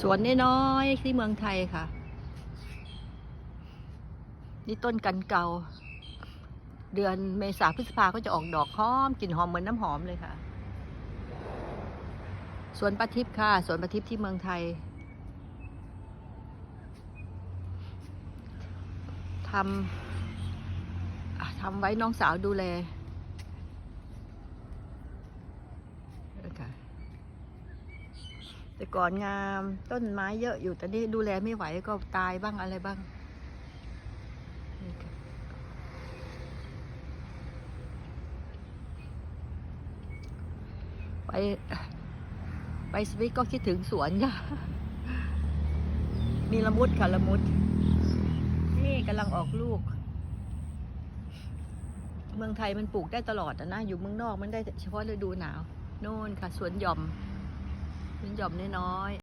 สวนน้อยๆที่เมืองไทยค่ะ นี่ต้นกันเกาเดือนเมษาพฤษภาก็จะออกดอกหอมกลิ่นหอมเหมือนน้ำหอมเลยค่ะสวนประทิพย์ค่ะสวนประทิพย์ที่เมืองไทยทำทำไว้น้องสาวดูแลนะคะ แต่ก่อนงามต้นไม้เยอะอยู่แต่นี่ดูแลไม่ไหวก็ตายบ้างอะไรบ้างนี่ค่ะไปไปสวิตก็คิดถึงสวนค่ะมีละมุดค่ะละมุด นี่กำลังออกลูก เมืองไทยมันปลูกได้ตลอดอะนะอยู่เมืองนอกมันได้เฉพาะฤดูหนาว โน่นค่ะสวนหย่อมสวน หย่อมน้อย